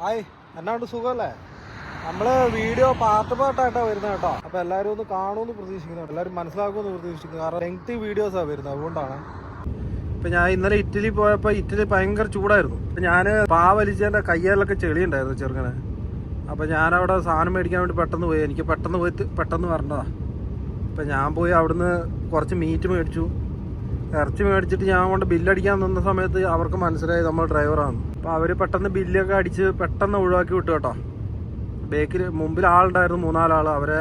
Hi എന്നാണ്ട് സുഖമല്ലേ? നമ്മൾ വീഡിയോ പാർട്ട് പാർട്ടായിട്ടാണ് വരുന്നത് കേട്ടോ. അപ്പൊ എല്ലാവരും ഒന്ന് കാണുമെന്ന് പ്രതീക്ഷിക്കുന്നു എല്ലാവരും മനസ്സിലാക്കുമെന്ന് പ്രതീക്ഷിക്കുന്നു. കാരണം ലെങ്തി വീഡിയോസാണ് വരുന്നത്. അതുകൊണ്ടാണ്. ഇപ്പൊ ഞാൻ ഇന്നലെ ഇറ്റലി പോയപ്പോ ഇറ്റലി ഭയങ്കര ചൂടായിരുന്നു. അപ്പൊ ഞാൻ പാ വലിച്ചതിന്റെ കയ്യാലൊക്കെ ചെളി ഉണ്ടായിരുന്നു ചെറുങ്ങനെ അപ്പൊ ഞാനവിടെ സാധനം മേടിക്കാൻ വേണ്ടി പെട്ടെന്ന് പോയി. എനിക്ക് പെട്ടെന്ന് പോയി പെട്ടെന്ന് വരേണ്ടതാ അപ്പൊ ഞാൻ പോയി അവിടുന്ന് കുറച്ച് മീറ്റ് മേടിച്ചു. ഇറച്ചി മേടിച്ചിട്ട് ഞാൻ കൊണ്ട് ബില്ലടിക്കാൻ നിന്ന സമയത്ത് അവർക്ക് മനസ്സിലായി നമ്മൾ ഡ്രൈവറാണ് അപ്പോൾ അവർ പെട്ടെന്ന് ബില്ലൊക്കെ അടിച്ച് പെട്ടെന്ന് ഒഴിവാക്കി വിട്ടു കേട്ടോ. ബേക്കിൽ മുമ്പിൽ ആളുണ്ടായിരുന്നു മൂന്നാലാൾ അവരെ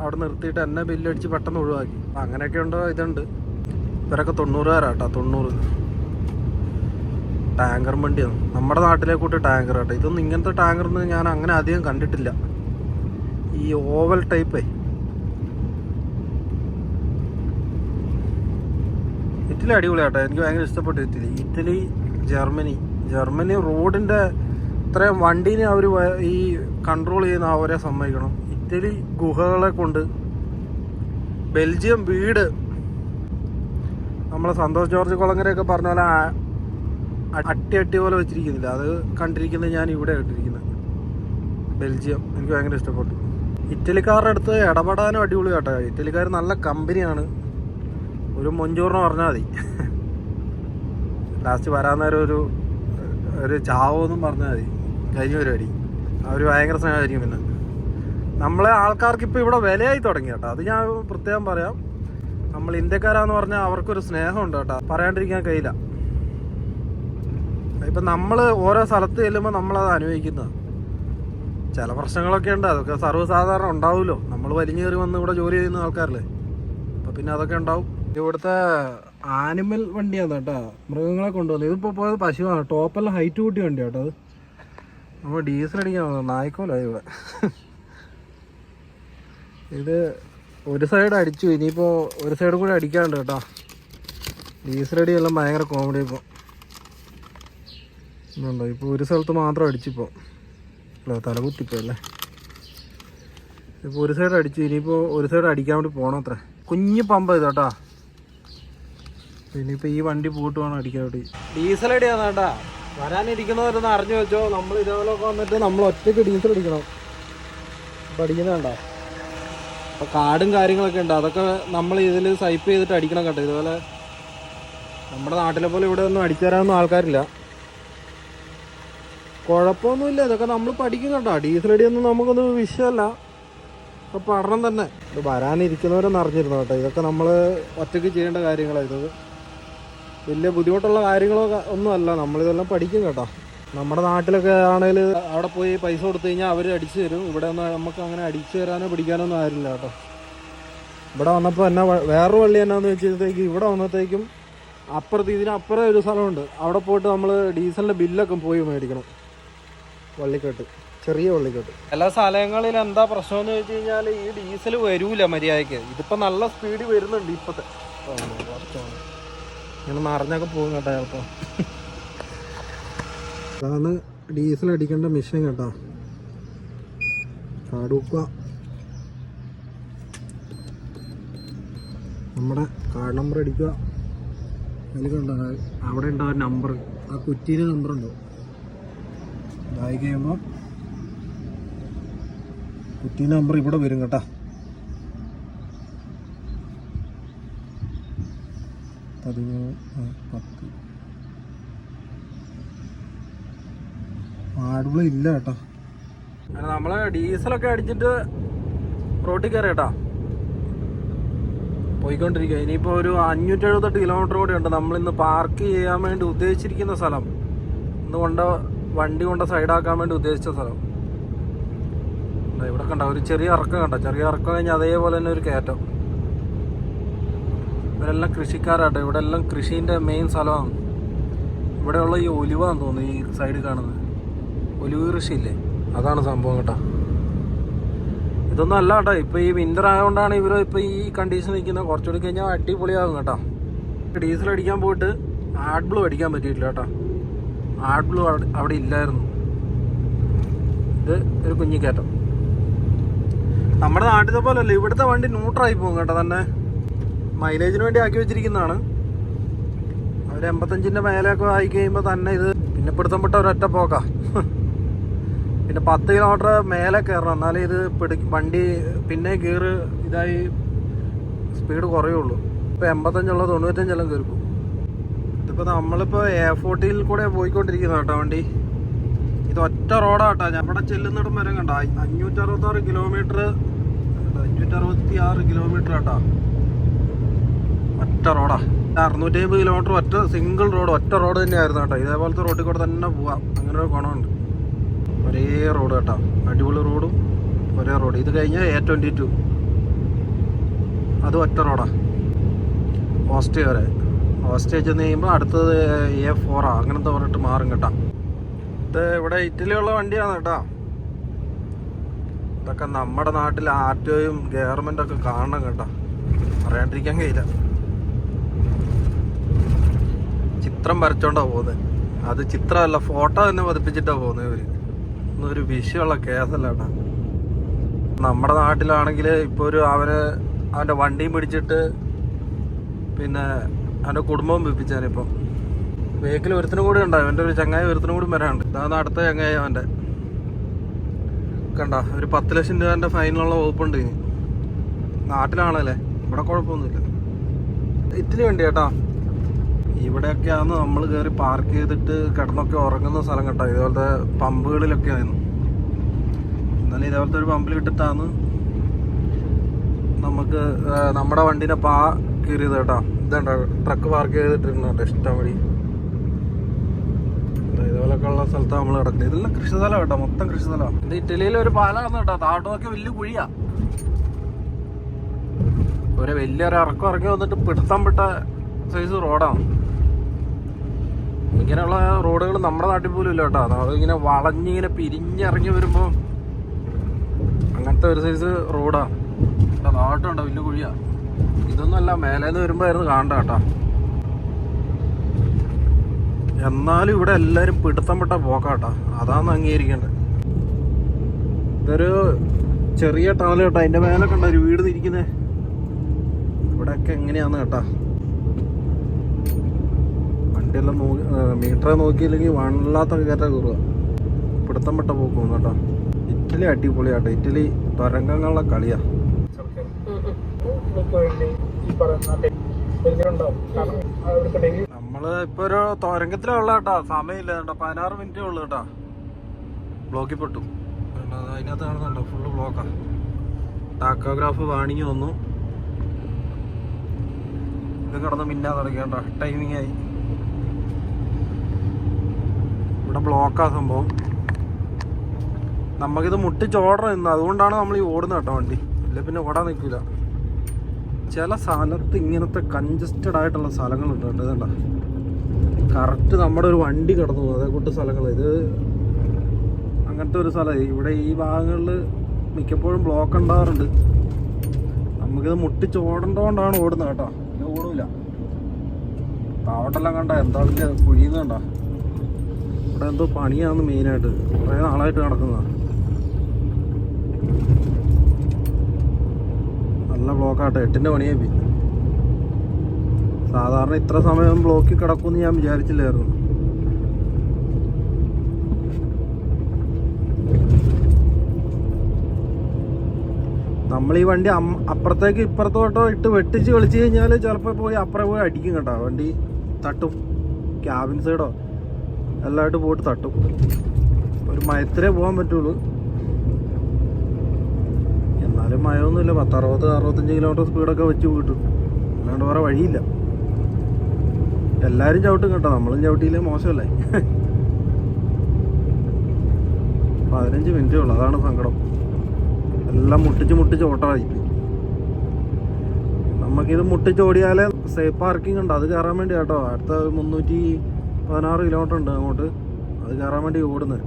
അവിടെ നിർത്തിയിട്ട് എന്നെ ബില്ലടിച്ച് പെട്ടെന്ന് ഒഴിവാക്കി. അങ്ങനെയൊക്കെ ഉണ്ടോ? ഇതുണ്ട്. ഇവരൊക്കെ തൊണ്ണൂറുകാരാട്ടോ തൊണ്ണൂറ്. ടാങ്കർ വണ്ടിയാണ് നമ്മുടെ നാട്ടിലെ കൂട്ട് ടാങ്കർ കേട്ടോ. ഇതൊന്നും ഇങ്ങനത്തെ ടാങ്കർ ഒന്നും ഞാൻ അങ്ങനെ അധികം കണ്ടിട്ടില്ല. ഈ ഓവൽ ടൈപ്പേ ഇറ്റലി അടിപൊളിയാട്ടോ. എനിക്ക് ഭയങ്കര ഇഷ്ടപ്പെട്ടു ഇറ്റലി. Italy Germany. ജർമ്മനി റോഡിന്റെ ഇത്രയും വണ്ടീനെ അവർ ഈ കൺട്രോൾ ചെയ്യുന്ന അവരെ സമ്മതിക്കണം. ഇറ്റലി ഗുഹകളെ കൊണ്ട് ബെൽജിയം വീട്. നമ്മളെ സന്തോഷ് ജോർജ് കുളങ്ങരയൊക്കെ പറഞ്ഞ പോലെ അട്ടി അട്ടി പോലെ വെച്ചിരിക്കുന്നില്ല. അത് കണ്ടിരിക്കുന്നത് ഞാൻ ഇവിടെ ഇട്ടിരിക്കുന്നത്. ബെൽജിയം. എനിക്ക് ഭയങ്കര ഇഷ്ടപ്പെട്ടു. ഇറ്റലിക്കാരുടെ അടുത്ത് ഇടപെടാനും അടിപൊളി കേട്ടോ ഇറ്റലിക്കാർ നല്ല കമ്പനിയാണ് ഒരു മൊഞ്ചൂറിന് പറഞ്ഞാൽ മതി. ലാസ്റ്റ് വരാൻ നേരം ഒരു ഒരു ചാവോന്നും പറഞ്ഞാൽ മതി. കഴിഞ്ഞ പരിപാടി. അവർ ഭയങ്കര സ്നേഹമായിരിക്കും പിന്നെ. നമ്മളെ ആൾക്കാർക്ക് ഇപ്പോൾ ഇവിടെ വിലയായി തുടങ്ങി കേട്ടോ. അത് ഞാൻ പ്രത്യേകം പറയാം. നമ്മൾ ഇന്ത്യക്കാരാന്ന് പറഞ്ഞാൽ അവർക്കൊരു സ്നേഹമുണ്ട് കേട്ടോ. പറയാണ്ടിരിക്കാൻ കഴിയില്ല. ഇപ്പം നമ്മൾ ഓരോ സ്ഥലത്ത് ചെല്ലുമ്പോൾ നമ്മളത് അനുഭവിക്കുന്നത്. ചില പ്രശ്നങ്ങളൊക്കെ ഉണ്ട്. അതൊക്കെ സർവസാധാരണ ഉണ്ടാവുമല്ലോ നമ്മൾ വലിഞ്ഞു കയറി വന്ന് ഇവിടെ ജോലി ചെയ്യുന്ന ആൾക്കാരല്ലേ. അപ്പം പിന്നെ അതൊക്കെ ഉണ്ടാവും. ഇവിടുത്തെ ആനിമൽ വണ്ടിയാണ് കേട്ടോ. മൃഗങ്ങളെ കൊണ്ടുവന്നത്. ഇതിപ്പോൾ പോയത് പശുവാണ്. ടോപ്പെല്ലാം ഹൈറ്റ് കൂട്ടി വണ്ടി കേട്ടോ അത്. നമ്മൾ ഡീസൽ അടിക്കാൻ നായ്ക്കോലോ ഇവിടെ ഇത് ഒരു സൈഡ് അടിച്ചു. ഇനിയിപ്പോൾ ഒരു സൈഡ് കൂടി അടിക്കാണ്ട് കേട്ടോ. ഡീസൽ അടിയെല്ലാം ഭയങ്കര കോമഡി ഇപ്പോൾ ഇന്നുണ്ടോ ഇപ്പോൾ ഒരു സ്ഥലത്ത് മാത്രം അടിച്ചിപ്പോൾ അല്ല? തലകുത്തിപ്പോ അല്ലേ? ഇപ്പോൾ ഒരു സൈഡ് അടിച്ചു. ഇനിയിപ്പോൾ ഒരു സൈഡ് അടിക്കാൻ വേണ്ടി പോകണം അത്ര. കുഞ്ഞ് പമ്പ് ഇത് കേട്ടാ. ഇനിയിപ്പോൾ ഈ വണ്ടി പോയിട്ട് വേണം അടിക്കാൻ വേണ്ടി ഡീസൽ അടിയാണ് കേട്ടാ വരാനിരിക്കുന്നവരൊന്ന് അറിഞ്ഞു വെച്ചോ. നമ്മൾ ഇതേപോലെയൊക്കെ വന്നിട്ട് നമ്മൾ ഒറ്റയ്ക്ക് ഡീസൽ അടിക്കണം. അപ്പോൾ അപ്പോൾ കാർഡും കാര്യങ്ങളൊക്കെ ഉണ്ട്. അതൊക്കെ നമ്മൾ ഇതിൽ സൈപ്പ് ചെയ്തിട്ട് അടിക്കണം കേട്ടോ. ഇതുപോലെ നമ്മുടെ നാട്ടിലെ പോലെ ഇവിടെ ഒന്നും അടിച്ചു തരാനൊന്നും ആൾക്കാരില്ല. കുഴപ്പമൊന്നുമില്ല. ഇതൊക്കെ നമ്മൾ പഠിക്കും കേട്ടോ. ഡീസൽ അടിയൊന്നും നമുക്കൊന്നും വിഷയമല്ല. ഇപ്പൊ പഠനം തന്നെ. ഇത് വരാനിരിക്കുന്നവരെന്ന് അറിഞ്ഞിരുന്നു കേട്ടോ? ഇതൊക്കെ നമ്മൾ ഒറ്റയ്ക്ക് ചെയ്യേണ്ട കാര്യങ്ങളാണ് ഇത്. വലിയ ബുദ്ധിമുട്ടുള്ള കാര്യങ്ങളോ ക- ഒന്നും അല്ല നമ്മളിതെല്ലാം പഠിക്കും കേട്ടോ. നമ്മുടെ നാട്ടിലൊക്കെ ആണെങ്കിൽ അവിടെ പോയി പൈസ കൊടുത്തു കഴിഞ്ഞാൽ അവർ അടിച്ചു തരും. ഇവിടെ ഒന്നും നമുക്ക് അങ്ങനെ അടിച്ചു തരാനോ പിടിക്കാനോ ഒന്നും ആരില്ല കേട്ടോ. ഇവിടെ വന്നപ്പോൾ എന്നാ വേറൊരു വള്ളി എന്നാന്ന് വെച്ചപ്പോഴത്തേക്ക് ഇവിടെ വന്നത്തേക്കും അപ്പുറത്ത് ഇതിനപ്പുറം ഒരു സ്ഥലമുണ്ട്. അവിടെ പോയിട്ട് നമ്മൾ ഡീസലിന്റെ ബില്ലൊക്കെ പോയി മേടിക്കണം. വള്ളിക്കെട്ട്. ചെറിയ വള്ളിക്കെട്ട്. എല്ലാ സ്ഥലങ്ങളിൽ എന്താ പ്രശ്നമെന്ന് വെച്ച് കഴിഞ്ഞാൽ ഈ ഡീസൽ വരൂല മര്യാദയ്ക്ക്. ഇതിപ്പോൾ നല്ല സ്പീഡ് വരുന്നുണ്ട് ഇപ്പോഴത്തെ ഇങ്ങനെ മറിഞ്ഞൊക്കെ പോകും കേട്ടോ ചിലപ്പോൾ അതാണ് ഡീസൽ അടിക്കേണ്ട മെഷീൻ കേട്ടോ. കാടുക്ക നമ്മുടെ കാർഡ് നമ്പർ അടിക്കുക. അതിൽ കണ്ടോ അവിടെ ഉണ്ടോ നമ്പർ? ആ കുറ്റിയിൽ നമ്പർ ഉണ്ടോ? ഇതായി കഴിയുമ്പോൾ കുറ്റി നമ്പർ ഇവിടെ വരും കേട്ടാ. പതിമൂന്ന് പത്ത്. ആടുകൾ ഇല്ല കേട്ടോ നമ്മൾ ഡീസലൊക്കെ അടിച്ചിട്ട് റോട്ടിൽ കയറി കേട്ടാ പോയിക്കൊണ്ടിരിക്കുക ഇനിയിപ്പോൾ ഒരു അഞ്ഞൂറ്റി എഴുപത്തെട്ട് കിലോമീറ്റർ കൂടി ഉണ്ട്. നമ്മളിന്ന് പാർക്ക് ചെയ്യാൻ വേണ്ടി ഉദ്ദേശിച്ചിരിക്കുന്ന സ്ഥലം. ഇന്ന് കൊണ്ട് വണ്ടി കൊണ്ട് സൈഡാക്കാൻ വേണ്ടി ഉദ്ദേശിച്ച സ്ഥലം. ഇവിടെ കണ്ട ഒരു ചെറിയ ഇറക്കം കണ്ട. ചെറിയ ഇറക്കം കഴിഞ്ഞാൽ അതേപോലെ തന്നെ ഒരു കയറ്റം. ഇവരെല്ലാം കൃഷിക്കാരാട്ടോ. ഇവിടെ എല്ലാം കൃഷീന്റെ മെയിൻ സ്ഥലമാണ്. ഇവിടെയുള്ള ഈ ഒലിവാന്ന് തോന്നുന്നു ഈ സൈഡ് കാണുന്നത്. ഒലിവ് കൃഷിയില്ലേ? അതാണ് സംഭവം കേട്ടോ. ഇതൊന്നും അല്ല കേട്ടോ. ഇപ്പൊ ഈ വിന്റർ ആയതുകൊണ്ടാണ് ഇവർ ഇപ്പൊ ഈ കണ്ടീഷൻ നിൽക്കുന്നത്. കുറച്ചുകൂടി കഴിഞ്ഞാൽ അടിപൊളിയാകും കേട്ടോ. ഡീസൽ അടിക്കാൻ പോയിട്ട് ആഡ് ബ്ലൂ അടിക്കാൻ പറ്റിയിട്ടില്ല കേട്ടോ. ആഡ് ബ്ലൂ അവിടെ ഇല്ലായിരുന്നു. ഇത് ഒരു കുഞ്ഞിക്കയറ്റം നമ്മുടെ നാട്ടിലെ പോലെ അല്ല ഇവിടുത്തെ വണ്ടി ന്യൂട്രായി പോകും കേട്ടോ തന്നെ. മൈലേജിന് വേണ്ടി ആക്കി വെച്ചിരിക്കുന്നതാണ്. അവർ എൺപത്തഞ്ചിന്റെ മേലെയൊക്കെ ആയി കഴിയുമ്പോൾ തന്നെ ഇത് പിന്നെ പിടുത്തം പെട്ട ഒരൊറ്റ പോക്കാ. പിന്നെ പത്ത് കിലോമീറ്റർ മേലെ കയറണം. എന്നാലേ ഇത് പിടി വണ്ടി പിന്നെ ഗിയർ ഇതായി സ്പീഡ് കുറയുള്ളൂ. ഇപ്പോൾ എൺപത്തഞ്ചുള്ള തൊണ്ണൂറ്റഞ്ചെല്ലാം കയറിപ്പോ ഇതിപ്പോൾ നമ്മളിപ്പോൾ എ ഫോർട്ടിയിൽ കൂടെ പോയിക്കൊണ്ടിരിക്കുന്ന കേട്ടോ വണ്ടി. ഇത് ഒറ്റ റോഡാട്ടോ. ഞാൻ ഇവിടെ ചെല്ലുന്നിടം വരെ കണ്ട? അഞ്ഞൂറ്ററുപത്താറ് കിലോമീറ്റർ അഞ്ഞൂറ്ററുപത്തി ആറ് കിലോമീറ്റർ ആട്ടാ ഒറ്റ റോഡാ. അറുന്നൂറ്റി അമ്പത് കിലോമീറ്റർ ഒറ്റ സിംഗിൾ റോഡ് ഒറ്റ റോഡ് തന്നെയായിരുന്നു കേട്ടോ. ഇതേപോലത്തെ റോഡിൽ കൂടെ തന്നെ പോവാം. അങ്ങനെ ഒരു ഗുണമുണ്ട്. ഒരേ റോഡ് കേട്ടോ. അടിപൊളി റോഡും ഒരേ റോഡ് ഇത് കഴിഞ്ഞാൽ എ ട്വന്റി ടു അത് ഒറ്റ റോഡാ ഓസ്റ്റേ വരെ. ഓസ്റ്റേ ചെന്ന് കഴിയുമ്പോൾ അടുത്തത് എ ഫോറാ അങ്ങനത്തെ പറഞ്ഞിട്ട് മാറും കേട്ടോ. ഇത് ഇവിടെ ഇറ്റലിയുള്ള വണ്ടിയാണ് കേട്ടോ. ഇതൊക്കെ നമ്മുടെ നാട്ടിൽ ആർ ടി ഒയും ഒക്കെ കാണണം കേട്ടോ. പറയാണ്ടിരിക്കാൻ കഴിയില്ല. ചിത്രം വരച്ചോണ്ടാ പോകുന്നത് അത് ചിത്രമല്ല ഫോട്ടോ തന്നെ പതിപ്പിച്ചിട്ടാ പോകുന്നത് ഇവർ. ഒന്നൊരു വിഷയമുള്ള കേസല്ലാണ് നമ്മുടെ നാട്ടിലാണെങ്കിൽ ഇപ്പോൾ ഒരു അവന് അവന്റെ വണ്ടിയും പിടിച്ചിട്ട് പിന്നെ അവന്റെ കുടുംബവും പിപ്പിച്ചാനിപ്പം വെഹിക്കിൾ ഒരുത്തിനും കൂടി ഉണ്ടാവും എന്റെ ഒരു ചങ്ങായി ഒരുത്തിനും കൂടി വരാനുണ്ട്. ഇതാണ് അടുത്ത ചങ്ങായി അവന്റെ കണ്ട ഒരു പത്ത് ലക്ഷം രൂപന്റെ ഫൈനുള്ള വകുപ്പുണ്ട് ഇനി. നാട്ടിലാണല്ലേ? ഇവിടെ കുഴപ്പമൊന്നുമില്ല. ഇത്തിരി വേണ്ടി കേട്ടോ ഇവിടെയൊക്കെയാണ് നമ്മൾ കയറി പാർക്ക് ചെയ്തിട്ട് കിടന്നൊക്കെ ഉറങ്ങുന്ന സ്ഥലം കേട്ടോ. ഇതുപോലത്തെ പമ്പുകളിലൊക്കെ ആയിരുന്നു. എന്നാലും ഇതേപോലത്തെ ഒരു പമ്പിൽ ഇട്ടിട്ടാണ് നമുക്ക് നമ്മുടെ വണ്ടീനെ പാ കയറിയത് കേട്ടോ. ഇതുണ്ടോ? ട്രക്ക് പാർക്ക് ചെയ്തിട്ടുണ്ട് ഇഷ്ടം വഴി. ഇതുപോലൊക്കെ ഉള്ള സ്ഥലത്താണ് നമ്മൾ കിടക്കുന്നത്. ഇതെല്ലാം കൃഷിസ്ഥലം കേട്ടോ. മൊത്തം കൃഷിസ്ഥലമാണ്. ഇത് ഇറ്റലിയിലെ ഒരു പാലാണെന്ന് കേട്ടോ. താഴോട്ട് നോക്കി വലിയ കുഴിയാ. ഒരു വലിയൊരു ഇറക്കം ഇറങ്ങി വന്നിട്ട് പിടുത്തം പെട്ട സൈസ് റോഡാണ് ഇങ്ങനെയുള്ള റോഡുകൾ നമ്മുടെ നാട്ടിൽ പോലും ഇല്ല കേട്ടോ. അതിങ്ങനെ വളഞ്ഞിങ്ങനെ പിരിഞ്ഞിറങ്ങി വരുമ്പോൾ അങ്ങനത്തെ ഒരു സൈസ് റോഡാണ് നാട്ടുണ്ടോ വലിയ കുഴിയാ. ഇതൊന്നും അല്ല മേലേന്ന് വരുമ്പോൾ ആയിരുന്നു കാണണ്ട കേട്ടോ. എന്നാലും ഇവിടെ എല്ലാവരും പിടുത്തം പെട്ട പോക്കാട്ടാ അതാണ് അംഗീകരിക്കേണ്ടത് ഇതൊരു ചെറിയ ടണൽ കേട്ടോ. അതിന്റെ മേലെ കണ്ട ഒരു വീട് ഇരിക്കുന്നേ ഇവിടെയൊക്കെ എങ്ങനെയാന്ന് കേട്ടാ. വണ്ടിയെല്ലാം നോക്കി മീറ്ററെ നോക്കിയില്ലെങ്കിൽ വണ്ണില്ലാത്ത കയറ്റ കയറുക. പിടുത്തം പെട്ട പോക്കും കേട്ടോ. ഇറ്റലി അടിപൊളിയാട്ടോ. ഇറ്റലി തരംഗങ്ങളുടെ കളിയാ. നമ്മൾ ഇപ്പൊ ഒരു തുരങ്കത്തിലുള്ള കേട്ടോ. സമയമില്ല കേട്ടോ. പതിനാറ് മിനിറ്റേ ഉള്ളു കേട്ടോ. ബ്ലോക്കിൽ പെട്ടു. അതിനകത്ത് കാണുന്നുണ്ടോ? ഫുള്ള് ബ്ലോക്കാ. ടാക്കോഗ്രാഫ് വാണിങ്ങി വന്നു. ഇത് കിടന്ന് മിന്നാ തുടങ്ങിയ ടൈമിങ് ആയി ഇവിടെ ബ്ലോക്കാ സംഭവം. നമുക്കിത് മുട്ടിച്ചോടണം നിന്ന് അതുകൊണ്ടാണ് നമ്മൾ ഈ ഓടുന്നത് കേട്ടോ വണ്ടി. ഇല്ല പിന്നെ ഓടാൻ നിൽക്കില്ല ചില സ്ഥലത്ത് ഇങ്ങനത്തെ കൺജസ്റ്റഡ് ആയിട്ടുള്ള സ്ഥലങ്ങളുണ്ട് കേട്ടോ. കറക്റ്റ് നമ്മുടെ ഒരു വണ്ടി കിടന്നു. അതേ കൂട്ട് സ്ഥലങ്ങൾ. ഇത് അങ്ങനത്തെ ഒരു സ്ഥലം. ഇവിടെ ഈ ഭാഗങ്ങളിൽ മിക്കപ്പോഴും ബ്ലോക്ക് ഉണ്ടാവാറുണ്ട്. നമുക്കിത് മുട്ടിച്ചോടേണ്ടതുകൊണ്ടാണ് ഓടുന്നത് കേട്ടോ. ഇത് ഓടില്ല താവട്ടെല്ലാം കണ്ട എന്താ കുഴിയുന്നുണ്ടോ ഇവിടെ എന്തോ പണിയാന്ന് മെയിനായിട്ട്. കുറേ നാളായിട്ട് നടക്കുന്നതാണ് നല്ല ബ്ലോക്കാട്ടെ. എട്ടിന്റെ പണിയായി പോയി സാധാരണ ഇത്ര സമയം ബ്ലോക്കിൽ കിടക്കുമെന്ന് ഞാൻ വിചാരിച്ചില്ലായിരുന്നു. നമ്മൾ ഈ വണ്ടി അപ്പുറത്തേക്ക് ഇപ്പുറത്തോട്ടോ ഇട്ട് വെട്ടിച്ച് കളിച്ച് കഴിഞ്ഞാൽ ചിലപ്പോൾ പോയി അപ്പുറം പോയി അടിക്കും കേട്ടോ. വണ്ടി തട്ടും. ക്യാബിൻ സൈഡോ. എല്ലാമായിട്ട് പോയിട്ട് തട്ടും. ഒരു മയത്തിലേ പോകാൻ പറ്റുള്ളൂ. എന്നാലും മയമൊന്നുമില്ല പത്ത് അറുപത് അറുപത്തഞ്ച് കിലോമീറ്റർ സ്പീഡൊക്കെ വെച്ച് പോയിട്ടു. അല്ലാണ്ട് വേറെ വഴിയില്ല. എല്ലാവരും ചവിട്ടും കേട്ടോ. നമ്മളും ചവിട്ടിയില്ലേ? മോശമല്ലേ? പതിനഞ്ച് മിനിറ്റേ ഉള്ളൂ. അതാണ് സങ്കടം. എല്ലാം മുട്ടിച്ച് മുട്ടിച്ച് ഓട്ടമായി. നമുക്കിത് മുട്ടിച്ച് ഓടിയാലേ സേഫ് പാർക്കിംഗ് ഉണ്ട്. അത് കയറാൻ വേണ്ടി കേട്ടോ അടുത്ത മുന്നൂറ്റി പതിനാറ് കിലോമീറ്റർ ഉണ്ട് അങ്ങോട്ട്. അത് കയറാൻ വേണ്ടി ഓടുന്നത്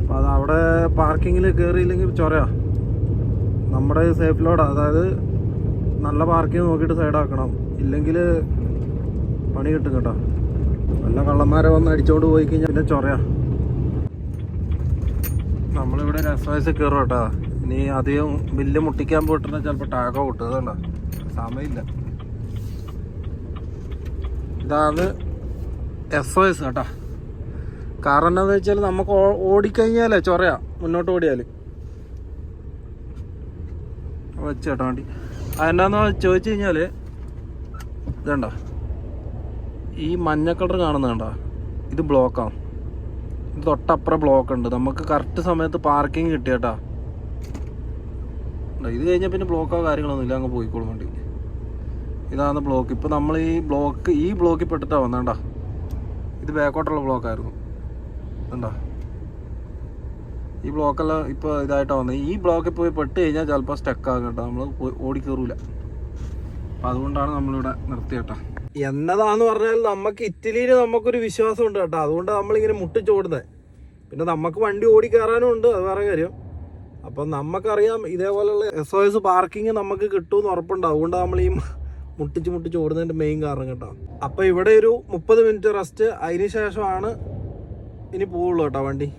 അപ്പം അത് അവിടെ പാർക്കിങ്ങിൽ കയറിയില്ലെങ്കിൽ ചൊരയാ. നമ്മുടെ സേഫ് ലോഡ് അതായത് നല്ല പാർക്കിംഗ് നോക്കിയിട്ട് സൈഡാക്കണം ഇല്ലെങ്കിൽ പണി കിട്ടും കേട്ടോ. നല്ല കള്ളന്മാരെ വന്ന് അടിച്ചോണ്ട് പോയി കഴിഞ്ഞാൽ പിന്നെ ചൊറയാ നമ്മളിവിടെ രസവയസ് കയറും കേട്ടോ. ഇനി അധികം ബില്ല് മുട്ടിക്കാൻ പോയിട്ടുണ്ടെങ്കിൽ ചിലപ്പോൾ ടാഗോ കിട്ടും സമയമില്ല. ഇതാണ് എസ് ഒ എസ് കേട്ടോ കാരണം എന്താണെന്ന് വെച്ചാൽ നമുക്ക് ഓടിക്കഴിഞ്ഞാലേ ചൊറയാ. മുന്നോട്ട് ഓടിയാൽ വെച്ചേട്ടാ വണ്ടി. അതെന്താന്ന് ചോദിച്ചു കഴിഞ്ഞാൽ ഇതണ്ട? ഈ മഞ്ഞ കളർ കാണുന്നതണ്ട ഇത് ബ്ലോക്കാണ് ഇത് തൊട്ടപ്പുറം ബ്ലോക്ക് ഉണ്ട്. നമുക്ക് കറക്റ്റ് സമയത്ത് പാർക്കിംഗ് കിട്ടിയേട്ടാ. ഇത് കഴിഞ്ഞാൽ പിന്നെ ബ്ലോക്കോ കാര്യങ്ങളൊന്നും ഇല്ല. അങ്ങ് പോയിക്കോളും വണ്ടി. ഇതാണ് ബ്ലോക്ക് ഇപ്പം നമ്മൾ ഈ ബ്ലോക്ക് ഈ ബ്ലോക്കിൽ പെട്ടിട്ടാണ് വന്നേണ്ട ഇത് ബാക്കോട്ടുള്ള ബ്ലോക്കായിരുന്നു. എന്താ ഈ ബ്ലോക്കെല്ലാം ഇപ്പോൾ ഇതായിട്ടാണ് വന്നത് ഈ ബ്ലോക്കിൽ പോയി പെട്ട് കഴിഞ്ഞാൽ ചിലപ്പോൾ സ്റ്റക്ക് ആകും കേട്ടോ. നമ്മൾ ഓടി കയറൂല അപ്പം അതുകൊണ്ടാണ് നമ്മളിവിടെ നിർത്തിയേട്ടാ എന്നതാന്ന് പറഞ്ഞാൽ നമുക്ക് ഇറ്റലിയിൽ നമുക്കൊരു വിശ്വാസം ഉണ്ട് കേട്ടോ. അതുകൊണ്ട് നമ്മളിങ്ങനെ മുട്ടിച്ചോടുന്നത് പിന്നെ നമുക്ക് വണ്ടി ഓടി കയറാനും ഉണ്ട് അത് വേറെ കാര്യം. അപ്പം നമുക്കറിയാം ഇതേപോലെയുള്ള എസ് ഒ എസ് പാർക്കിങ് നമുക്ക് കിട്ടുമെന്ന് ഉറപ്പുണ്ട്. അതുകൊണ്ടാണ് നമ്മൾ ഈ മുട്ടിച്ച് മുട്ടിച്ച് ഓടുന്നതിന്റെ മെയിൻ കാരണം കേട്ടോ. അപ്പോൾ ഇവിടെ ഒരു മുപ്പത് മിനിറ്റ് റെസ്റ്റ് അതിന് ശേഷമാണ് ഇനി പോവുള്ളൂ കേട്ടോ വണ്ടി.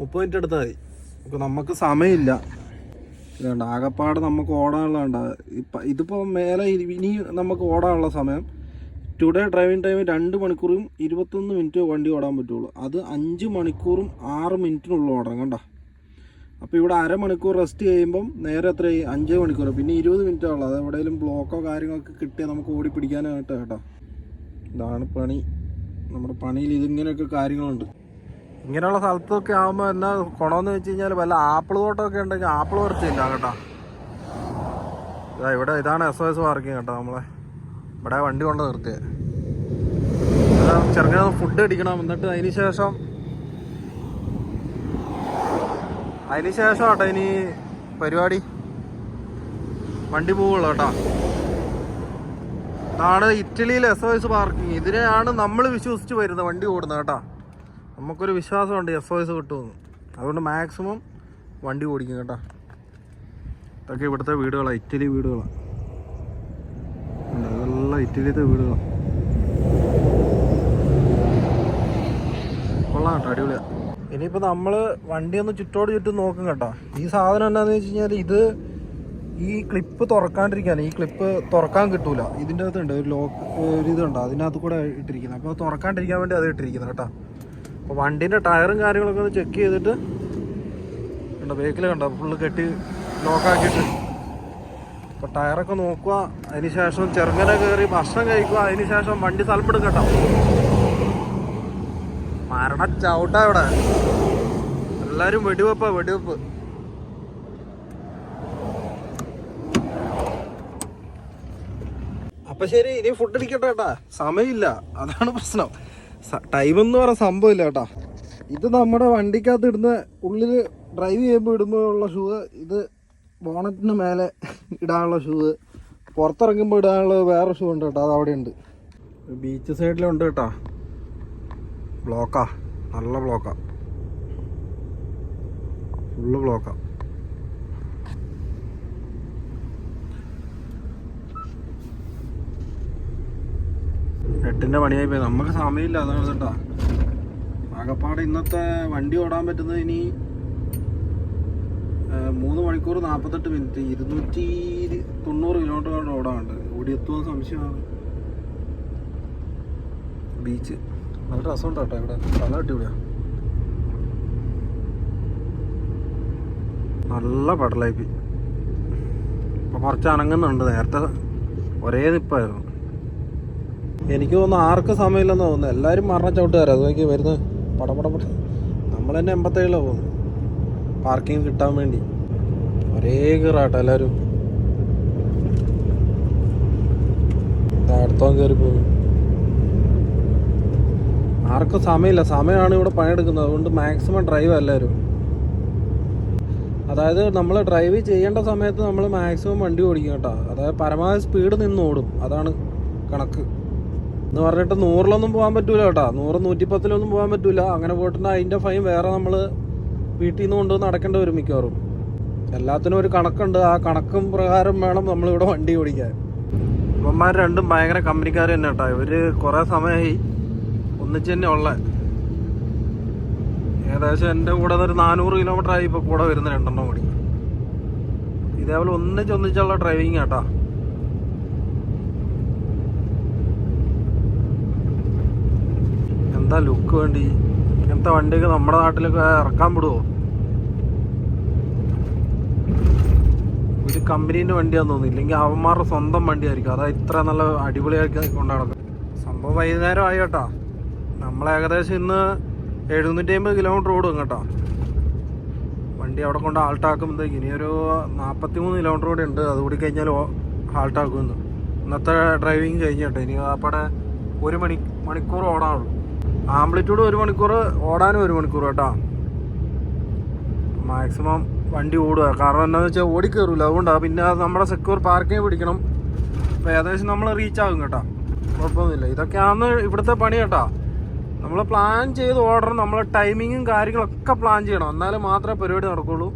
മുപ്പത് മിനിറ്റ് എടുത്താൽ മതി. അപ്പോൾ നമുക്ക് സമയമില്ല. ഇതുണ്ട് ആകപ്പാട് നമുക്ക് ഓടാനുള്ള ഉണ്ട് ഇപ്പം ഇതിപ്പോൾ മേലെ ഇനി- ഇനി നമുക്ക് ഓടാനുള്ള സമയം ടുഡേ ഡ്രൈവിംഗ് ടൈം രണ്ട് മണിക്കൂറും ഇരുപത്തൊന്ന് മിനിറ്റ് വണ്ടി ഓടാൻ പറ്റുള്ളൂ. അത് അഞ്ച് മണിക്കൂറും ആറ് മിനിറ്റിനുള്ളിൽ ഓടണം കണ്ട അപ്പോൾ ഇവിടെ അരമണിക്കൂർ റെസ്റ്റ് ചെയ്യുമ്പം നേരെ എത്ര അഞ്ച് മണിക്കൂർ പിന്നെ ഇരുപത് മിനിറ്റ് ഉള്ളത് എവിടെയെങ്കിലും ബ്ലോക്കോ കാര്യങ്ങളൊക്കെ കിട്ടിയാൽ നമുക്ക് ഓടി പിടിക്കാനായിട്ട് കേട്ടോ ഇതാണ് പണി. നമ്മുടെ പണിയിൽ ഇതിങ്ങനെയൊക്കെ കാര്യങ്ങളുണ്ട്. ഇങ്ങനെയുള്ള സ്ഥലത്തൊക്കെ ആകുമ്പോൾ എന്നാ ഗുണമെന്ന് വെച്ച് കഴിഞ്ഞാൽ വല്ല ആപ്പിൾ തോട്ടമൊക്കെ ഉണ്ടെങ്കിൽ ആപ്പിൾ പറിച്ചില്ല കേട്ടോ. ഇതാ ഇവിടെ ഇതാണ് എസ് ഒ എസ് പാർക്കിംഗ് കേട്ടോ നമ്മളെ. ഇവിടെ വണ്ടി കൊണ്ട് നിർത്തിയത് ചെറുങ്ങനെ ഫുഡ് അടിക്കണം. എന്നിട്ട് അതിന് ശേഷം അതിന് ശേഷം കേട്ടോ ഇനി പരിപാടി. വണ്ടി പോവുള്ളൂ കേട്ടോ. ഇതാണ് ഇറ്റലിയിലെ എസ് ഒ എസ് പാർക്കിംഗ് ഇതിനെയാണ് നമ്മൾ വിശ്വസിച്ച് വരുന്നത് വണ്ടി ഓടുന്നത് കേട്ടോ. നമുക്കൊരു വിശ്വാസമുണ്ട് എസ് ഒ എസ് കിട്ടുമെന്ന്. അതുകൊണ്ട് മാക്സിമം വണ്ടി ഓടിക്കും കേട്ടോ. ഇതൊക്കെ ഇവിടുത്തെ വീടുകളാണ് ഇറ്റലി വീടുകളാണ് ഇതെല്ലാം ഇറ്റലിയിലത്തെ വീടുകളാണ് കൊള്ളാം കേട്ടോ അടിപൊളിയാ. ഇനിയിപ്പോൾ നമ്മൾ വണ്ടി ഒന്ന് ചുറ്റോട് ചുറ്റും നോക്കും കേട്ടോ. ഈ സാധനം എന്താണെന്ന് വെച്ച് കഴിഞ്ഞാൽ ഇത് ഈ ക്ലിപ്പ് തുറക്കാണ്ടിരിക്കാൻ ഈ ക്ലിപ്പ് തുറക്കാൻ കിട്ടൂല. ഇതിന്റെ അകത്തുണ്ട് ഒരു ലോക്ക് ഒരു ഇതുണ്ട് അതിനകത്ത് കൂടെ ഇട്ടിരിക്കുന്നത്. അപ്പോൾ തുറക്കാണ്ടിരിക്കാൻ വേണ്ടി അത് ഇട്ടിരിക്കുന്നത് കേട്ടോ. അപ്പോൾ വണ്ടീന്റെ ടയറും കാര്യങ്ങളൊക്കെ ഒന്ന് ചെക്ക് ചെയ്തിട്ട് കണ്ടോ ബേക്കിൽ കണ്ടോ ഫുള്ള് കെട്ടി ലോക്കാക്കിയിട്ട് അപ്പോൾ ടയറൊക്കെ നോക്കുക അതിന് ശേഷം ചെറുങ്ങനെ കയറി ഭക്ഷണം കഴിക്കുക അതിന് ശേഷം വണ്ടി സ്ഥലപ്പെടും കേട്ടോ. മരണ ചവിട്ടാ ഇവിടെ. എല്ലാരും വെടിവെപ്പാ വെടിവെപ്പ്. അപ്പൊ ശരി ഇനി ഫുഡ് അടിക്കട്ടെ കേട്ടാ സമയമില്ല. അതാണ് പ്രശ്നം. ടൈം എന്ന് പറയുന്ന സംഭവമില്ല കേട്ടാ ഇത് നമ്മുടെ വണ്ടിക്കകത്ത് ഇടുന്ന ഉള്ളിൽ ഡ്രൈവ് ചെയ്യുമ്പോൾ ഇടുമ്പോഴുള്ള ഷൂ ഇത് ബോണറ്റിന് മേലെ ഇടാനുള്ള ഷൂ പുറത്തിറങ്ങുമ്പോൾ ഇടാനുള്ള വേറെ ഷൂ ഉണ്ട് കേട്ടോ അത് അവിടെ ഉണ്ട് ബീച്ച് സൈഡിലുണ്ട് കേട്ടാ ബ്ലോക്കാ. നല്ല ബ്ലോക്കാ. ഫുള്ള് ബ്ലോക്കാ. എട്ടിന്റെ പണിയായി പോയി. നമുക്ക് സമയമില്ല അതാണ് കേട്ടോ. ആകപ്പാട് ഇന്നത്തെ വണ്ടി ഓടാൻ പറ്റുന്നത് ഇനി മൂന്ന് മണിക്കൂർ നാൽപ്പത്തെട്ട് മിനിറ്റ്. ഇരുന്നൂറ്റി തൊണ്ണൂറ് കിലോമീറ്റർ ഓടാനുണ്ട്. ഓടിയെത്തുമോ സംശയമാണ്. ബീച്ച്. നല്ല രസമുണ്ട് കേട്ടോ ഇവിടെ. സ്ഥലം അടിപൊളിയാണ് നല്ല പടലായിപ്പി ഇപ്പൊ കുറച്ച് അനങ്ങുന്നുണ്ട്. നേരത്തെ ഒരേ നിപ്പായിരുന്നു. എനിക്ക് തോന്നുന്നു ആർക്ക് സമയമില്ലെന്ന് തോന്നുന്നു. എല്ലാവരും മരണ ചവിട്ടുകാരാണ് അത് നോക്കി വരുന്നത് പടം പടം പടം. നമ്മൾ തന്നെ എൺപത്തേഴിലാണ് പോകുന്നത്. പാർക്കിംഗ് കിട്ടാൻ വേണ്ടി. ഒരേ കയറാട്ടോ എല്ലാവരും അടുത്തോ കയറി പോകുന്നു. ആർക്കും സമയമില്ല. സമയമാണ് ഇവിടെ പണിയെടുക്കുന്നത്. അതുകൊണ്ട് മാക്സിമം ഡ്രൈവ് എല്ലാവരും. അതായത് നമ്മൾ ഡ്രൈവ് ചെയ്യേണ്ട സമയത്ത് നമ്മൾ മാക്സിമം വണ്ടി ഓടിക്കും കേട്ടോ. അതായത് പരമാവധി സ്പീഡ് നിന്ന് ഓടും. അതാണ് കണക്ക്. എന്ന് പറഞ്ഞിട്ട് നൂറിലൊന്നും പോകാൻ പറ്റൂല കേട്ടോ. നൂറ് നൂറ്റിപ്പത്തിലൊന്നും പോകാൻ പറ്റൂല. അങ്ങനെ പോയിട്ടുണ്ടെങ്കിൽ അതിന്റെ ഫൈൻ വേറെ നമ്മൾ വീട്ടിൽ നിന്ന് കൊണ്ടുവന്ന് അടക്കേണ്ടി വരും മിക്കവാറും. എല്ലാത്തിനും ഒരു കണക്കുണ്ട്. ആ കണക്കും പ്രകാരം വേണം നമ്മളിവിടെ വണ്ടി ഓടിക്കാൻ. ഇവന്മാർ രണ്ടും ഭയങ്കര കമ്പനിക്കാർ തന്നെ കേട്ടോ. ഇവർ കുറേ സമയമായി ഒന്നിച്ച് തന്നെ ഉള്ള ഏകദേശം എന്റെ കൂടെ ഒരു നാനൂറ് കിലോമീറ്റർ ആയി ഇപ്പോൾ കൂടെ വരുന്ന രണ്ടെണ്ണം കൂടി. ഇതേപോലെ ഒന്നിച്ച് ഒന്നിച്ചുള്ള ഡ്രൈവിങ് കേട്ടോ എന്താ ലുക്ക് വേണ്ടി? ഇങ്ങനത്തെ വണ്ടിയൊക്കെ നമ്മുടെ നാട്ടിലൊക്കെ ഇറക്കാൻ വിടുവോ? ഒരു കമ്പനീന്റെ വണ്ടിയാന്ന് തോന്നുന്നു. ഇല്ലെങ്കിൽ അവന്മാരുടെ സ്വന്തം വണ്ടിയായിരിക്കും. അതാ ഇത്ര നല്ല അടിപൊളിയാക്കി കൊണ്ടാണ് സംഭവം വൈകുന്നേരം ആയി കേട്ടോ. നമ്മൾ ഏകദേശം ഇന്ന് എഴുന്നൂറ്റി അമ്പത് കിലോമീറ്റർ ഓടും കേട്ടോ. വണ്ടി അവിടെ കൊണ്ട് ഹാൾട്ടാക്കുമ്പോഴത്തേക്ക് ഇനിയൊരു നാൽപ്പത്തി മൂന്ന് കിലോമീറ്റർ കൂടെ ഉണ്ട്. അതുകൂടി കഴിഞ്ഞാൽ ഹാൾട്ടാക്കുമെന്ന് ഇന്നത്തെ ഡ്രൈവിങ് കഴിഞ്ഞിട്ട് ഇനി അപ്പടെ ഒരു മണി മണിക്കൂർ ഓടാനുള്ളൂ. ആംപ്ലിറ്റ്യൂഡ് ഒരു മണിക്കൂർ ഓടാനും ഒരു മണിക്കൂർ കേട്ടോ. മാക്സിമം വണ്ടി ഓടുക. കാരണം എന്താണെന്ന് വെച്ചാൽ ഓടിക്കയറില്ല അതുകൊണ്ടാണ് പിന്നെ അത് നമ്മുടെ സെക്യൂർ പാർക്കിങ് പിടിക്കണം. അപ്പോൾ ഏകദേശം നമ്മൾ റീച്ച് ആകും കേട്ടോ. കുഴപ്പമൊന്നുമില്ല. ഇതൊക്കെയാണ് ഇവിടുത്തെ പണി കേട്ടോ. നമ്മൾ പ്ലാൻ ചെയ്ത് ഓടണം നമ്മൾ ടൈമിങ്ങും കാര്യങ്ങളൊക്കെ പ്ലാൻ ചെയ്യണം. എന്നാലേ മാത്രമേ പരിപാടി നടക്കുള്ളൂ.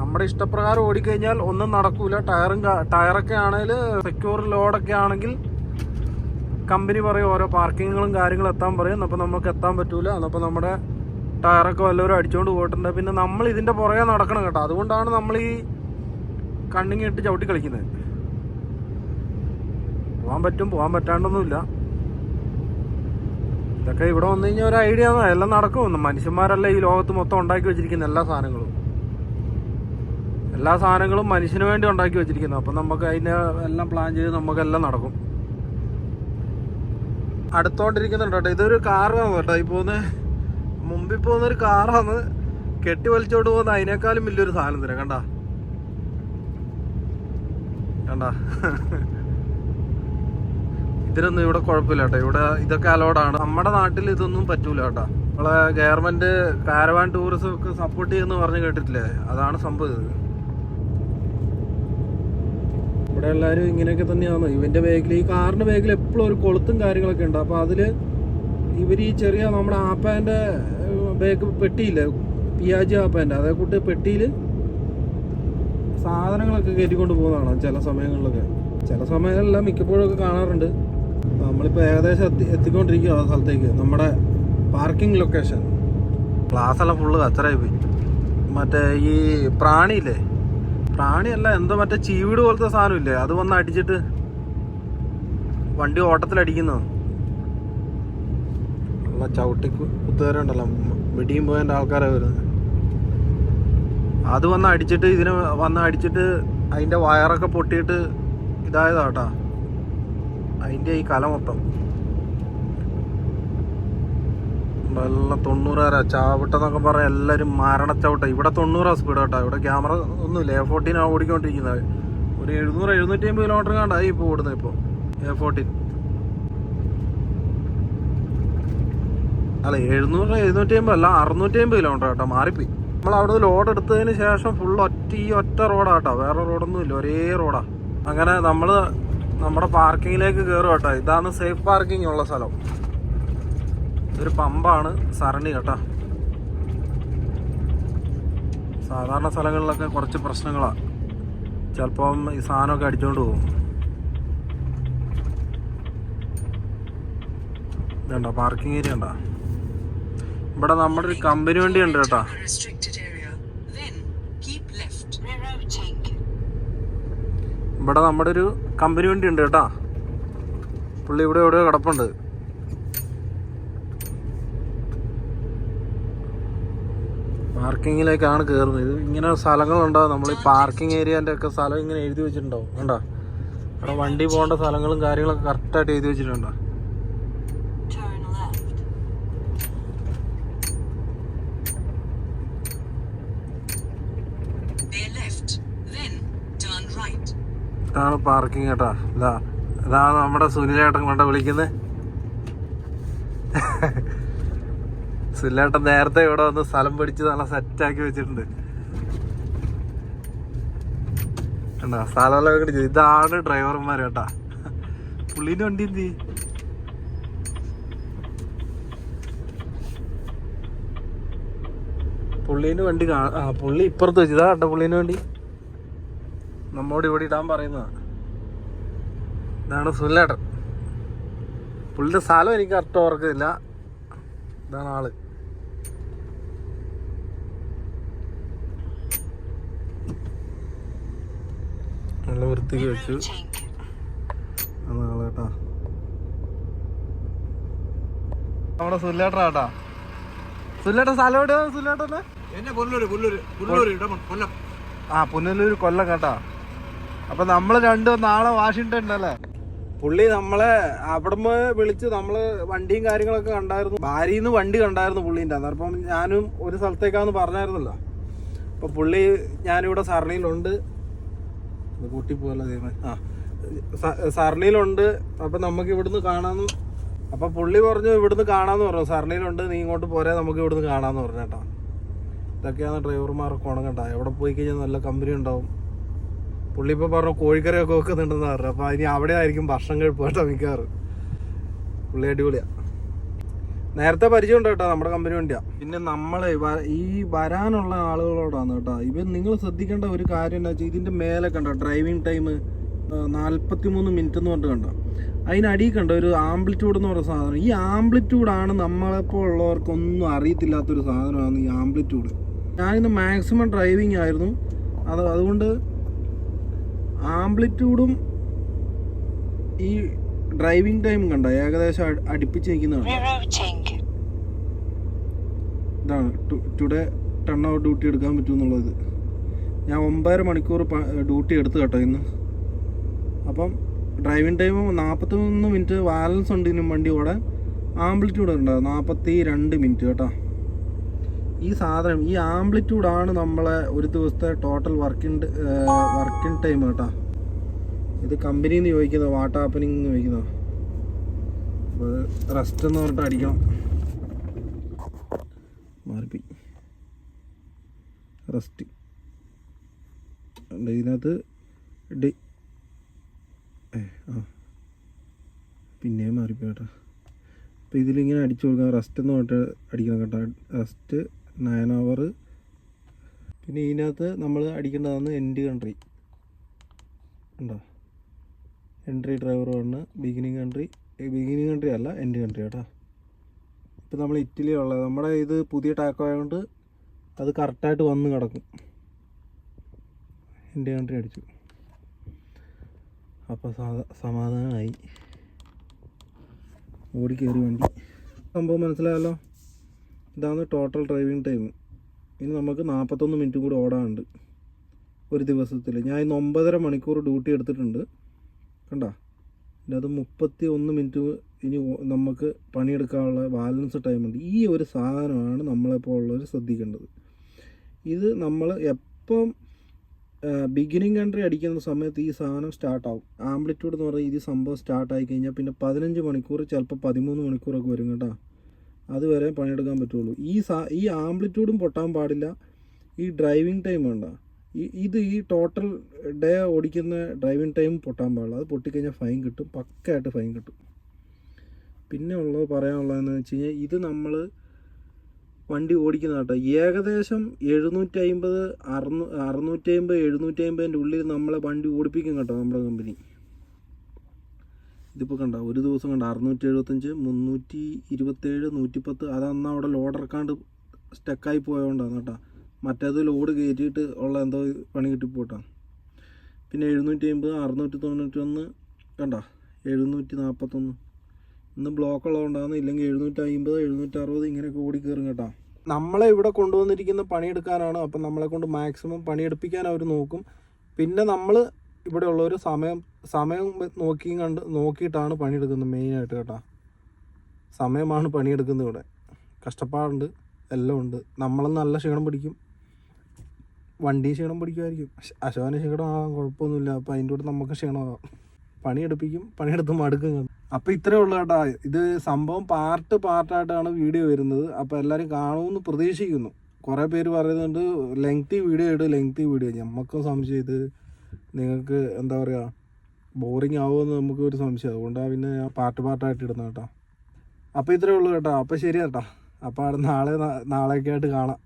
നമ്മുടെ ഇഷ്ടപ്രകാരം ഓടിക്കഴിഞ്ഞാൽ ഒന്നും നടക്കൂല. ടയറും ടയറൊക്കെ ആണെങ്കിൽ സെക്യൂർ ലോഡൊക്കെ ആണെങ്കിൽ കമ്പനി പറയും ഓരോ പാർക്കിങ്ങുകളും കാര്യങ്ങളും എത്താൻ പറയും. അപ്പോൾ നമുക്ക് എത്താൻ പറ്റൂല. അപ്പോൾ നമ്മുടെ ടയറൊക്കെ വല്ലവരും അടിച്ചുകൊണ്ട് പോയിട്ടുണ്ട്. പിന്നെ നമ്മൾ ഇതിന്റെ പുറകെ നടക്കണം കേട്ടോ. അതുകൊണ്ടാണ് നമ്മൾ ഈ കണ്ണിങ്ങിട്ട് ചവിട്ടി കളിക്കുന്നത്. പോകാൻ പറ്റും പോകാൻ പറ്റാണ്ടൊന്നുമില്ല. ഇതൊക്കെ ഇവിടെ വന്നു കഴിഞ്ഞാൽ ഒരു ഐഡിയ എല്ലാം നടക്കും മനുഷ്യന്മാരല്ലേ ഈ ലോകത്ത് മൊത്തം ഉണ്ടാക്കി വെച്ചിരിക്കുന്ന എല്ലാ സാധനങ്ങളും? എല്ലാ സാധനങ്ങളും മനുഷ്യന് വേണ്ടി ഉണ്ടാക്കി വെച്ചിരിക്കുന്നു. അപ്പം നമുക്ക് അതിന്റെ എല്ലാം പ്ലാൻ ചെയ്ത് നമുക്കെല്ലാം നടക്കും. അടുത്തോണ്ടിരിക്കുന്നുണ്ട് കേട്ടോ. ഇതൊരു കാറാണ് കേട്ടോ. ഈ പോകുന്ന മുമ്പിൽ പോകുന്ന ഒരു കാറാണ് കെട്ടി വലിച്ചോണ്ട് പോകുന്ന അതിനേക്കാളും വലിയൊരു സാധനം തരാം കണ്ട? കണ്ട? ഇതിനൊന്നും ഇവിടെ കുഴപ്പമില്ല കേട്ടോ. ഇവിടെ ഇതൊക്കെ അലോഡാണ് നമ്മുടെ നാട്ടിൽ ഇതൊന്നും പറ്റൂല കേട്ടോ. നമ്മളെ ഗവൺമെന്റ് കാരവാൻ ടൂറിസം ഒക്കെ സപ്പോർട്ട് ചെയ്യുന്നു പറഞ്ഞു കേട്ടിട്ടില്ലേ? അതാണ് സംഭവം ഇവിടെ എല്ലാവരും ഇങ്ങനെയൊക്കെ തന്നെയാണ് ഇവന്റെ ബാഗിൽ ഈ കാറിന്റെ ബാഗിൽ എപ്പോഴും ഒരു കൊളുത്തും കാര്യങ്ങളൊക്കെ ഉണ്ട്. അപ്പൊ അതിൽ ഇവർ ഈ ചെറിയ നമ്മുടെ ആപ്പാന്റെ ബാഗ് പെട്ടിയില്ലേ? പിയാജി ആപ്പാന്റെ അതേ കൂട്ട് പെട്ടിയിൽ സാധനങ്ങളൊക്കെ കയറ്റിക്കൊണ്ട് പോകുന്നതാണ് ചില സമയങ്ങളിലൊക്കെ. ചില സമയങ്ങളിലെല്ലാം മിക്കപ്പോഴും ഒക്കെ കാണാറുണ്ട്. നമ്മളിപ്പോൾ ഏകദേശം എത്തി എത്തിക്കൊണ്ടിരിക്കുക ആ സ്ഥലത്തേക്ക്. നമ്മുടെ പാർക്കിംഗ് ലൊക്കേഷൻ. ക്ലാസ് എല്ലാം ഫുള്ള് കച്ചറായി പോയി. മറ്റേ ഈ പ്രാണിയില്ലേ? പ്രാണിയല്ല എന്തോ മറ്റേ ചീവീട് പോലത്തെ സാധനം ഇല്ലേ അത് വന്ന് അടിച്ചിട്ട് വണ്ടി ഓട്ടത്തിലടിക്കുന്നത് നല്ല ചവിട്ടി കുത്തുകാരുണ്ടല്ലോ. വെടിയും പോയതിന്റെ ആൾക്കാരെ വരുന്നത്. അത് വന്ന് അടിച്ചിട്ട് ഇതിന് വന്ന് അടിച്ചിട്ട് അതിന്റെ വയറൊക്കെ പൊട്ടിയിട്ട് ഇതായതാ കേട്ടാ. അതിന്റെ ഈ കല മൊത്തം. നല്ല തൊണ്ണൂറാര? ചാവിട്ടെന്നൊക്കെ പറഞ്ഞാൽ എല്ലാവരും മരണച്ചവിട്ട. ഇവിടെ തൊണ്ണൂറാ സ്പീഡ് കേട്ടോ. ഇവിടെ ക്യാമറ ഒന്നുമില്ല. എ ഫോർട്ടീനാണ് ഓടിക്കൊണ്ടിരിക്കുന്നത്. ഒരു എഴുന്നൂറ് എഴുന്നൂറ്റി അമ്പത് കിലോമീറ്റർ കണ്ടായി ഇപ്പോൾ ഓടുന്നത് ഇപ്പോൾ എ ഫോർട്ടീൻ അല്ല എഴുന്നൂറ് എഴുന്നൂറ്റി അമ്പത് അല്ല അറുന്നൂറ്റി അമ്പത് കിലോമീറ്റർ കേട്ടോ മാറിപ്പോയി. നമ്മൾ അവിടെ ലോഡ് എടുത്തതിന് ശേഷം ഫുൾ ഒറ്റ ഈ ഒറ്റ റോഡാ കേട്ടോ വേറെ റോഡൊന്നും ഇല്ല ഒരേ റോഡാ അങ്ങനെ നമ്മൾ നമ്മുടെ പാർക്കിങ്ങിലേക്ക് കയറും കേട്ടോ. ഇതാണ് സേഫ് പാർക്കിംഗ് ഉള്ള സ്ഥലം. ഇതൊരു പമ്പാണ് സരണി കേട്ടോ. സാധാരണ സ്ഥലങ്ങളിലൊക്കെ കുറച്ച് പ്രശ്നങ്ങളാണ് ചിലപ്പം ഈ സാധനമൊക്കെ അടിച്ചുകൊണ്ട് പോകും. ഇതുണ്ടോ? പാർക്കിംഗ് ഏരിയ ഉണ്ടോ? ഇവിടെ നമ്മുടെ ഒരു കമ്പനി വണ്ടി ഉണ്ട് കേട്ടോ. ഇവിടെ നമ്മുടെ ഒരു കമ്പനി വണ്ടി ഉണ്ട് കേട്ടാ. പുള്ളി ഇവിടെ എവിടെയോ കിടപ്പുണ്ട്. പാർക്കിങ്ങിലേക്കാണ് കയറുന്നത് ഇങ്ങനെ സ്ഥലങ്ങളുണ്ടാവും നമ്മൾ ഈ പാർക്കിംഗ് ഏരിയന്റെ ഒക്കെ സ്ഥലം ഇങ്ങനെ എഴുതി വെച്ചിട്ടുണ്ടാവും വേണ്ട അവിടെ വണ്ടി പോകേണ്ട സ്ഥലങ്ങളും കാര്യങ്ങളൊക്കെ കറക്റ്റായിട്ട് എഴുതി വെച്ചിട്ടുണ്ടോ? ഇതാണ് പാർക്കിംഗ് കേട്ടോ ഇതാ ഇതാണ് നമ്മുടെ സുനിലേട്ടൻ കൊണ്ട് വിളിക്കുന്നത് സുനിലേട്ടൻ നേരത്തെ ഇവിടെ വന്ന് സ്ഥലം പിടിച്ച് നല്ല സെറ്റാക്കി വെച്ചിട്ടുണ്ട്. കണ്ടോ? സ്ഥലമെല്ലാം പിടിച്ചു ഇതാണ് ഡ്രൈവർമാർ കേട്ടാ പുള്ളീന്റെ വണ്ടി എന്ത്? പുള്ളീന്റെ വണ്ടി കാ ആ പുള്ളി ഇപ്പുറത്ത് വെച്ചതാ കേട്ടോ പുള്ളീന്റെ വണ്ടി? നമ്മോട് ഇവിടെ ഇടാൻ പറയുന്നത്. ഇതാണ് സുല്ലേട്ടൻ. പുള്ളിയുടെ സ്ഥലം എനിക്ക് കറക്റ്റ് ഓർക്കുന്നില്ല. ഇതാണ് ആൾ. നല്ല വൃത്തിക്ക് വെച്ചു. അതാണ് ആൾ കേട്ടാ. നമ്മുടെ സുനിലേട്ടനാ കേട്ടാ. സുല്ലേട്ട സ്ഥലം എവിടെയാ സുല്ലേട്ടനെ? ആ പുനലൂർ കൊല്ലം കേട്ടാ. അപ്പൊ നമ്മൾ രണ്ടും നാളെ വാഷിങ്ടൺ അല്ലേ പുള്ളി നമ്മളെ അവിടുന്ന് വിളിച്ച് നമ്മൾ വണ്ടിയും കാര്യങ്ങളൊക്കെ കണ്ടായിരുന്നു. ഭാര്യന്ന് വണ്ടി കണ്ടായിരുന്നു പുള്ളീന്റെ അന്നേരം ഞാനും ഒരു സ്ഥലത്തേക്കാന്ന് പറഞ്ഞായിരുന്നല്ലോ. അപ്പൊ പുള്ളി ഞാനിവിടെ സരണിയിലുണ്ട് കൂട്ടി കൂട്ടിപ്പോയല്ലോ ദൈവം ആ സർണിയിലുണ്ട്. അപ്പൊ നമുക്ക് ഇവിടുന്ന് കാണാന്ന് അപ്പൊ പുള്ളി പറഞ്ഞു ഇവിടുന്ന് കാണാന്ന് പറഞ്ഞു. സരണിയിലുണ്ട് നീ ഇങ്ങോട്ട് പോരെ നമുക്ക് ഇവിടുന്ന് കാണാന്ന് പറഞ്ഞു കേട്ടോ. ഇതൊക്കെയാണ് ഡ്രൈവർമാർക്ക് ഉണങ്ങണ്ട എവിടെ പോയി കഴിഞ്ഞാൽ നല്ല കമ്പനി ഉണ്ടാവും. പുള്ളി ഇപ്പോൾ പറഞ്ഞു കോഴിക്കറിയൊക്കെ വെക്കുന്നുണ്ടെന്ന് പറഞ്ഞു. അപ്പോൾ ഇനി അവിടെ ആയിരിക്കും ഭക്ഷണം കഴിപ്പോട്ടോ മിക്കാറ് പുള്ളി അടിപൊളിയാ. നേരത്തെ പരിചയം ഉണ്ട് കേട്ടോ നമ്മുടെ കമ്പനി വണ്ടിയാ. പിന്നെ നമ്മളെ ഈ വരാനുള്ള ആളുകളോടാണ് കേട്ടോ. ഇവൻ നിങ്ങൾ ശ്രദ്ധിക്കേണ്ട ഒരു കാര്യം എന്താ വെച്ചാൽ ഇതിന്റെ മേലെ കണ്ടോ ഡ്രൈവിംഗ് ടൈം നാൽപ്പത്തി മൂന്ന് മിനിറ്റ് എന്ന് പറഞ്ഞിട്ട് കണ്ടോ? അതിനടി കണ്ട ഒരു ആംപ്ലിറ്റ്യൂഡ് എന്ന് പറയുന്ന സാധനം. ഈ ആംപ്ലിറ്റ്യൂഡാണ് നമ്മളെപ്പോൾ ഉള്ളവർക്കൊന്നും അറിയത്തില്ലാത്തൊരു സാധനമാണ് ഈ ആംപ്ലിറ്റ്യൂഡ് ഞാനിന്ന് മാക്സിമം ഡ്രൈവിംഗ് ആയിരുന്നു. അത് അതുകൊണ്ട് ആംപ്ലിറ്റ്യൂഡും ഈ ഡ്രൈവിംഗ് ടൈം കണ്ട? ഏകദേശം അട്- അടുപ്പിച്ച് നിൽക്കുന്നതാണ് ഇതാണ്. ടുഡേ ടൺ അവർ ഡ്യൂട്ടി എടുക്കാൻ പറ്റുമെന്നുള്ളത്. ഞാൻ ഒമ്പതര മണിക്കൂർ ഡ്യൂട്ടി എടുത്തു കേട്ടോ ഇന്ന്. അപ്പം ഡ്രൈവിംഗ് ടൈം നാൽപ്പത്തി മൂന്ന് മിനിറ്റ് ബാലൻസ് ഉണ്ട് ഇതിനും വണ്ടി ഓടാൻ. ആംപ്ലിറ്റ്യൂഡ് ഉണ്ടാകും നാൽപ്പത്തി രണ്ട് മിനിറ്റ് കേട്ടോ. ഈ സാധനം ഈ ആംപ്ലിറ്റ്യൂഡാണ് നമ്മളെ ഒരു ദിവസത്തെ ടോട്ടൽ വർക്കിംഗ് വർക്കിംഗ് ടൈം കേട്ടോ. ഇത് കമ്പനിയിൽ നിന്ന് ചോദിക്കുന്നത് വാട്ട് ഹാപ്പനിങ് എന്ന് ചോദിക്കുന്നത്. അപ്പോൾ റെസ്റ്റ് എന്ന് പറഞ്ഞിട്ട് അടിക്കണം. മാറിപ്പോയി. റെസ്റ്റ് ഇതിനകത്ത് ഡി ആ. പിന്നെയും മാറിപ്പോയി കേട്ടോ. അപ്പോൾ ഇതിലിങ്ങനെ അടിച്ചു കൊടുക്കാം റെസ്റ്റ് എന്ന് പറഞ്ഞിട്ട് അടിക്കണം കേട്ടോ. റെസ്റ്റ് നയൻ അവർ പിന്നെ ഇതിനകത്ത് നമ്മൾ അടിക്കേണ്ടതാണ് എൻഡ് കൺട്രി ഉണ്ടോ? Entry driver one beginning country beginning country അല്ല എൻഡ് കൺട്രി കേട്ടോ. ഇപ്പം നമ്മൾ ഇറ്റലിയുള്ള നമ്മുടെ ഇത് പുതിയ ടാക്കോ ആയതുകൊണ്ട് അത് കറക്റ്റായിട്ട് വന്ന് കിടക്കും. എൻഡ് കൺട്രി അടിച്ചു. അപ്പോൾ സമാധാനമായി ഓടി കയറി വണ്ടി. സംഭവം മനസ്സിലായല്ലോ? ഇതാണ് ടോട്ടൽ ഡ്രൈവിംഗ് ടൈം ഇനി നമുക്ക് നാൽപ്പത്തൊന്ന് മിനിറ്റ് കൂടി ഓടാനുണ്ട്. ഒരു ദിവസത്തിൽ. ഞാൻ ഇന്ന് ഒമ്പതര മണിക്കൂർ ഡ്യൂട്ടി എടുത്തിട്ടുണ്ട്. കണ്ട? അത് മുപ്പത്തി ഒന്ന് മിനിറ്റ് ഇനി നമുക്ക് പണിയെടുക്കാനുള്ള ബാലൻസ് ടൈമുണ്ട് ഈ ഒരു സാധനമാണ് നമ്മളെപ്പോൾ ഉള്ളവർ ശ്രദ്ധിക്കേണ്ടത്. ഇത് നമ്മൾ എപ്പം ബിഗിനിങ് കൺട്രി അടിക്കുന്ന സമയത്ത് ഈ സാധനം സ്റ്റാർട്ടാവും ആംപ്ലിറ്റ്യൂഡ് എന്ന് പറഞ്ഞാൽ ഇത് സംഭവം സ്റ്റാർട്ടായി കഴിഞ്ഞാൽ പിന്നെ പതിനഞ്ച് മണിക്കൂർ ചിലപ്പോൾ പതിമൂന്ന് മണിക്കൂറൊക്കെ വരും കേട്ടോ അതുവരെ പണിയെടുക്കാൻ പറ്റുള്ളൂ. ഈ സാ ഈ ആംപ്ലിറ്റ്യൂഡും പൊട്ടാൻ പാടില്ല. ഈ ഡ്രൈവിംഗ് ടൈം വേണ്ട. ഈ ഇത് ഈ ടോട്ടൽ ഡേ ഓടിക്കുന്ന ഡ്രൈവിംഗ് ടൈം പൊട്ടാൻ പാടില്ല. അത് പൊട്ടിക്കഴിഞ്ഞാൽ ഫൈൻ കിട്ടും. പക്കയായിട്ട് ഫൈൻ കിട്ടും. പിന്നെ ഉള്ളത് പറയാനുള്ളതെന്ന് വെച്ച് കഴിഞ്ഞാൽ ഇത് നമ്മൾ വണ്ടി ഓടിക്കുന്ന കേട്ടോ. ഏകദേശം എഴുന്നൂറ്റി അമ്പത് അറുന്നൂ അറുന്നൂറ്റി അമ്പത് എഴുന്നൂറ്റി അമ്പതിന്റെ ഉള്ളിൽ നമ്മളെ വണ്ടി ഓടിപ്പിക്കും കേട്ടോ നമ്മുടെ കമ്പനി ഇതിപ്പോൾ കണ്ട ഒരു ദിവസം കണ്ട അറുന്നൂറ്റി എഴുപത്തഞ്ച് മുന്നൂറ്റി ഇരുപത്തേഴ് നൂറ്റിപ്പത്ത് അത് അന്ന് അവിടെ ലോഡ് ഇറക്കാണ്ട് സ്റ്റക്കായി പോയതുകൊണ്ടാണ് കേട്ടോ. മറ്റേത് ലോഡ് കയറ്റിയിട്ട് ഉള്ള എന്തോ പണി കിട്ടിപ്പോട്ടാ. പിന്നെ എഴുന്നൂറ്റി അമ്പത് അറുന്നൂറ്റി തൊണ്ണൂറ്റി ഒന്ന് കണ്ട എഴുന്നൂറ്റി നാൽപ്പത്തൊന്ന് ഇന്ന് ബ്ലോക്ക് ഉള്ളതുകൊണ്ടാണ് ഇല്ലെങ്കിൽ എഴുന്നൂറ്റി അമ്പത് എഴുന്നൂറ്റി അറുപത് ഇങ്ങനെയൊക്കെ ഓടി കയറും കേട്ടോ. നമ്മളെ ഇവിടെ കൊണ്ടുവന്നിരിക്കുന്ന പണിയെടുക്കാനാണ് അപ്പം നമ്മളെ കൊണ്ട് മാക്സിമം പണിയെടുപ്പിക്കാൻ അവർ നോക്കും. പിന്നെ നമ്മൾ ഇവിടെ ഉള്ളവർ സമയം സമയം നോക്കിയും കണ്ട് നോക്കിയിട്ടാണ് പണിയെടുക്കുന്നത് മെയിനായിട്ട് കേട്ടോ. സമയമാണ് പണിയെടുക്കുന്നത് ഇവിടെ. കഷ്ടപ്പാടുണ്ട് എല്ലാം ഉണ്ട്. നമ്മളും നല്ല ക്ഷീണം പിടിക്കും. വണ്ടി ക്ഷീണം പിടിക്കുമായിരിക്കും. അശോകന ക്ഷീണമാകാൻ കുഴപ്പമൊന്നുമില്ല. അപ്പം അതിന്റെ കൂടെ നമുക്ക് ക്ഷീണമാകാം പണിയെടുപ്പിക്കും പണിയെടുത്ത് മടുക്കും അപ്പം ഇത്രയേ ഉള്ളൂ കേട്ടോ. ഇത് സംഭവം പാർട്ട് പാർട്ടായിട്ടാണ് വീഡിയോ വരുന്നത്. അപ്പോൾ എല്ലാവരും കാണുമെന്ന് പ്രതീക്ഷിക്കുന്നു. കുറേ പേര് പറയുന്നുണ്ട് ലെങ്തി വീഡിയോ ഇട് ലെങ്തി വീഡിയോ ഞമ്മക്കും സംശയം ഇത് നിങ്ങൾക്ക് എന്താ പറയുക ബോറിങ് ആവുമെന്ന് നമുക്ക് ഒരു സംശയം. അതുകൊണ്ടാണ് പിന്നെ ഞാൻ പാർട്ട് പാർട്ടായിട്ട് ഇടുന്നത് കേട്ടോ. അപ്പോൾ ഇത്രയേ ഉള്ളൂ കേട്ടോ. അപ്പോൾ ശരി കേട്ടോ. അപ്പോൾ നാളെ നാളെയൊക്കെ ആയിട്ട് കാണാം.